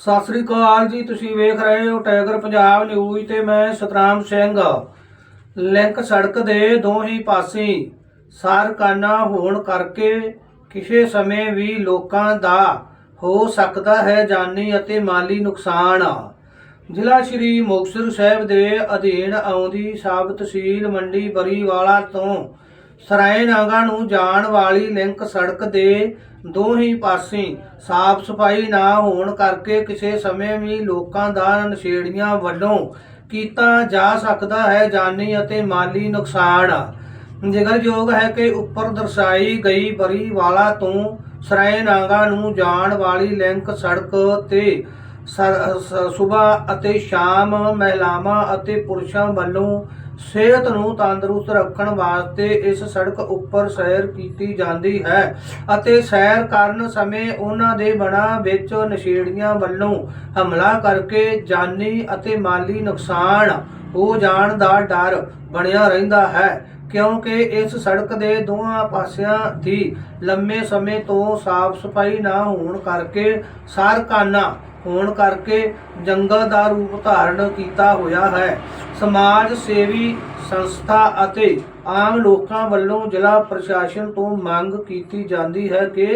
ਸਤਿ ਸ੍ਰੀ ਅਕਾਲ ਜੀ, ਤੁਸੀਂ ਵੇਖ ਰਹੇ ਹੋ ਟਾਈਗਰ ਪੰਜਾਬ ਨਿਊਜ਼ ਤੇ ਮੈਂ ਸਤਰਾਮ ਸਿੰਘ। ਲਿੰਕ ਸੜਕ ਦੇ ਦੋਹੀ ਪਾਸੇ ਸਾਰਕਾਨਾ ਹੋਣ ਕਰਕੇ ਕਿਸੇ ਸਮੇਂ ਵੀ ਲੋਕਾਂ ਦਾ ਹੋ ਸਕਦਾ ਹੈ ਜਾਨੀ ਅਤੇ ਮਾਲੀ ਨੁਕਸਾਨ। ਜ਼ਿਲ੍ਹਾ ਸ਼੍ਰੀ ਮੁਕਤਸਰ ਸਾਹਿਬ ਦੇ ਅਧੀਨ ਆਉਂਦੀ ਸਾਬ ਤਹਿਸੀਲ ਮੰਡੀ ਬਰੀਵਾਲਾ ਤੋਂ ਸਰਾਏਨਾਗਾ ਨੂੰ ਜਾਣ ਵਾਲੀ ਲਿੰਕ ਸੜਕ ਦੇ ਦੋਹੀ ਪਾਸੇ ਸਾਫ਼ ਸਫ਼ਾਈ ਨਾ ਹੋਣ ਕਰਕੇ ਕਿਸੇ ਸਮੇਂ ਵੀ ਲੋਕਾਂ ਦਾ ਨਸ਼ੇੜੀਆਂ ਵੱਲੋਂ ਕੀਤਾ ਜਾ ਸਕਦਾ ਹੈ ਜਾਨੀ ਅਤੇ ਮਾਲੀ ਨੁਕਸਾਨ। ਜ਼ਿਕਰਯੋਗ ਹੈ ਕਿ ਉੱਪਰ ਦਰਸਾਈ ਗਈ ਬਰੀਵਾਲਾ ਤੋਂ ਸਰਾਏ ਨਾਗਾ ਨੂੰ ਜਾਣ ਵਾਲੀ ਲਿੰਕ ਸੜਕ ਤੇ ਸਵੇਰ ਅਤੇ ਸ਼ਾਮ ਮਹਿਲਾਵਾਂ ਅਤੇ ਪੁਰਸ਼ਾਂ ਵੱਲੋਂ ਸਿਹਤ ਨੂੰ ਤੰਦਰੁਸਤ ਰੱਖਣ ਵਾਸਤੇ ਇਸ ਸੜਕ ਉੱਪਰ ਸੈਰ ਕੀਤੀ ਜਾਂਦੀ ਹੈ ਅਤੇ ਸੈਰ ਕਰਨ ਸਮੇਂ ਉਹਨਾਂ ਦੇ ਬਣਾ ਵਿੱਚ ਨਸ਼ੇੜੀਆਂ ਵੱਲੋਂ ਹਮਲਾ ਕਰਕੇ ਜਾਨੀ ਅਤੇ ਮਾਲੀ ਨੁਕਸਾਨ ਹੋ ਜਾਣ ਦਾ ਡਰ ਬਣਿਆ ਰਹਿੰਦਾ ਹੈ, ਕਿਉਂਕਿ ਇਸ ਸੜਕ ਦੇ ਦੋਹਾਂ ਪਾਸਿਆਂ ਦੀ ਲੰਮੇ ਸਮੇਂ ਤੋਂ ਸਾਫ਼ ਸਫ਼ਾਈ ਨਾ ਹੋਣ ਕਰਕੇ, ਸਾਰਕਾਨਾ ਹੋਣ ਕਰਕੇ ਜੰਗਲ ਦਾ ਰੂਪ ਧਾਰਨ ਕੀਤਾ ਹੋਇਆ ਹੈ। ਸਮਾਜ ਸੇਵੀ ਸੰਸਥਾ ਅਤੇ ਆਮ ਲੋਕਾਂ ਵੱਲੋਂ ਜ਼ਿਲ੍ਹਾ ਪ੍ਰਸ਼ਾਸਨ ਤੋਂ ਮੰਗ ਕੀਤੀ ਜਾਂਦੀ ਹੈ ਕਿ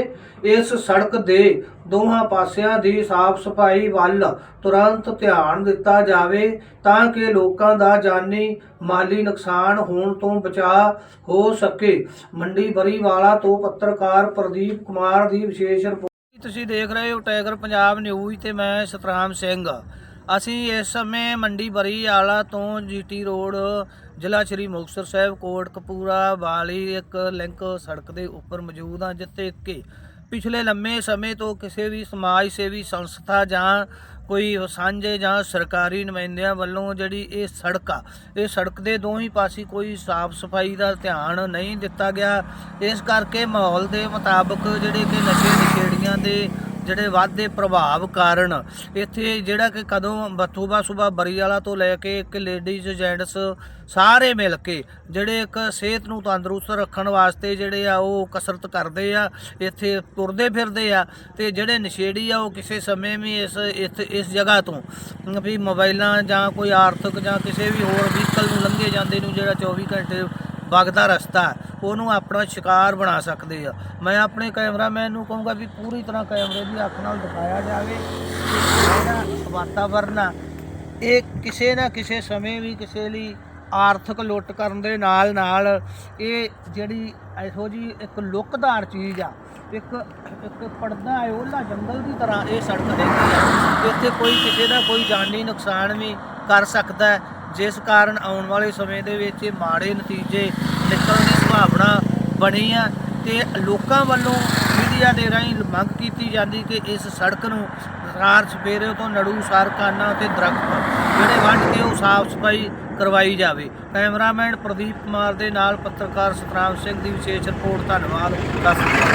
ਇਸ ਸੜਕ ਦੇ ਦੋਹਾਂ ਪਾਸਿਆਂ ਦੀ ਸਾਫ਼ ਸਫ਼ਾਈ ਵੱਲ ਤੁਰੰਤ ਧਿਆਨ ਦਿੱਤਾ ਜਾਵੇ ਤਾਂ ਕਿ ਲੋਕਾਂ ਦਾ ਜਾਨੀ ਮਾਲੀ ਨੁਕਸਾਨ ਹੋਣ ਤੋਂ ਬਚਾਅ ਹੋ ਸਕੇ। ਮੰਡੀ ਬਰੀਵਾਲਾ ਤੋਂ ਪੱਤਰਕਾਰ ਪ੍ਰਦੀਪ ਕੁਮਾਰ ਦੀ ਵਿਸ਼ੇਸ਼ ਰਿਪੋਰਟ। ਤੁਸੀਂ ਦੇਖ ਰਹੇ ਹੋ ਟਾਈਗਰ ਪੰਜਾਬ ਨਿਊਜ਼ ਤੇ ਮੈਂ ਸਤਰਾਮ ਸਿੰਘ। ਅਸੀਂ ਇਸ ਸਮੇਂ ਮੰਡੀ ਬਰੀ ਆਲਾ ਤੋਂ ਜੀਟੀ ਰੋਡ, ਜ਼ਿਲ੍ਹਾ ਸ਼੍ਰੀ ਮੁਕਤਸਰ ਸਾਹਿਬ, ਕੋਟ ਕਪੂਰਾ, ਵਾਲੀ ਇੱਕ ਲਿੰਕ ਸੜਕ ਦੇ ਉੱਪਰ ਮੌਜੂਦ ਹਾਂ, ਜਿੱਥੇ ਕਿ ਪਿਛਲੇ ਲੰਮੇ ਸਮੇਂ ਤੋਂ ਕਿਸੇ ਵੀ ਸਮਾਜ ਸੇਵੀ ਸੰਸਥਾ ਜਾਂ ਕੋਈ ਸਾਂਝੇ ਜਾਂ ਸਰਕਾਰੀ ਨੁਮਾਇੰਦਿਆਂ ਵੱਲੋਂ ਜਿਹੜੀ ਇਹ ਸੜਕ ਆ, ਇਹ ਸੜਕ ਦੇ ਦੋਹੀਂ ਪਾਸੇ ਕੋਈ ਸਾਫ਼ ਸਫ਼ਾਈ ਦਾ ਧਿਆਨ ਨਹੀਂ ਦਿੱਤਾ ਗਿਆ। ਇਸ ਕਰਕੇ ਮਾਹੌਲ ਦੇ ਮੁਤਾਬਕ ਜਿਹੜੇ ਕਿ ਨਸ਼ੇ ਨਿਖੇੜੀਆਂ ਦੇ ਜਿਹੜੇ ਵਾਧੇ ਪ੍ਰਭਾਵ ਕਾਰਨ ਇੱਥੇ ਜਿਹੜਾ ਕਿ ਕਦੋਂ ਬਥੂਬਾ ਸੁਬਾ ਬਰੀ ਵਾਲਾ ਤੋਂ ਲੈ ਕੇ ਇੱਕ ਲੇਡੀਜ਼ ਜੈਂਟਸ ਸਾਰੇ ਮਿਲ ਕੇ ਜਿਹੜੇ ਇੱਕ ਸਿਹਤ ਨੂੰ ਤੰਦਰੁਸਤ ਰੱਖਣ ਵਾਸਤੇ ਜਿਹੜੇ ਆ ਉਹ ਕਸਰਤ ਕਰਦੇ ਆ, ਇੱਥੇ ਤੁਰਦੇ ਫਿਰਦੇ ਆ ਤੇ ਜਿਹੜੇ ਨਸ਼ੇੜੀ ਆ ਉਹ ਕਿਸੇ ਸਮੇਂ ਵੀ ਇਸ ਇੱਥੇ ਇਸ ਜਗ੍ਹਾ ਤੋਂ ਵੀ ਮੋਬਾਈਲਾਂ ਜਾਂ ਕੋਈ ਆਰਥਿਕ ਜਾਂ ਕਿਸੇ ਵੀ ਹੋਰ ਵਹੀਕਲ ਨੂੰ ਲੰਘੇ ਜਾਂਦੇ ਨੂੰ ਜਿਹੜਾ 24 ਘੰਟੇ ਵਗਦਾ ਰਸਤਾ ਉਹਨੂੰ ਆਪਣਾ ਸ਼ਿਕਾਰ ਬਣਾ ਸਕਦੇ ਆ। ਮੈਂ ਆਪਣੇ ਕੈਮਰਾਮੈਨ ਨੂੰ ਕਹੂੰਗਾ ਵੀ ਪੂਰੀ ਤਰ੍ਹਾਂ ਕੈਮਰੇ ਦੀ ਅੱਖ ਨਾਲ ਦਿਖਾਇਆ ਜਾਵੇ ਜਿਹੜਾ ਵਾਤਾਵਰਨ ਆ, ਇਹ ਕਿਸੇ ਨਾ ਕਿਸੇ ਸਮੇਂ ਵੀ ਕਿਸੇ ਲਈ ਆਰਥਿਕ ਲੁੱਟ ਕਰਨ ਦੇ ਨਾਲ ਨਾਲ ਇਹ ਜਿਹੜੀ ਇਹੋ ਜੀ ਇੱਕ ਲੁੱਕਦਾਰ ਚੀਜ਼ ਆ, ਇੱਕ ਇੱਕ ਪੜਦਾ ਹੈ, ਉਹਲਾ ਜੰਗਲ ਦੀ ਤਰ੍ਹਾਂ ਇਹ ਸੜਕ ਹੈਗੀ ਆ। ਇੱਥੇ ਕੋਈ ਕਿਸੇ ਦਾ ਕੋਈ ਜਾਨੀ ਨੁਕਸਾਨ ਵੀ ਕਰ ਸਕਦਾ ਜਿਸ ਕਾਰਨ ਆਉਣ ਵਾਲੇ ਸਮੇਂ ਦੇ ਵਿੱਚ ਮਾੜੇ ਨਤੀਜੇ ਨਿਕਲਣ ਦੀ ਸੰਭਾਵਨਾ ਬਣੀ ਆ ਤੇ ਲੋਕਾਂ ਵੱਲੋਂ ਮੀਡੀਆ ਦੇ ਰਾਹੀਂ ਮੰਗ ਕੀਤੀ ਜਾਂਦੀ ਕਿ ਇਸ ਸੜਕ ਨੂੰ ਸਰਕਾਰ ਸਵੇਰੇ ਤੋਂ ਨੜੂ ਸਾਰਕਾਨਾ ਤੇ ਦਰਖਤ ਜਿਹੜੇ ਵੱਢ ਕੇ ਉਹ ਸਾਫ਼ ਸਫ਼ਾਈ ਕਰਵਾਈ ਜਾਵੇ। ਕੈਮਰਾਮੈਨ ਪ੍ਰਦੀਪ ਕੁਮਾਰ ਦੇ ਨਾਲ ਪੱਤਰਕਾਰ ਸਤਨਾਮ ਸਿੰਘ ਦੀ ਵਿਸ਼ੇਸ਼ ਰਿਪੋਰਟ, ਧੰਨਵਾਦ, ਸਤਿ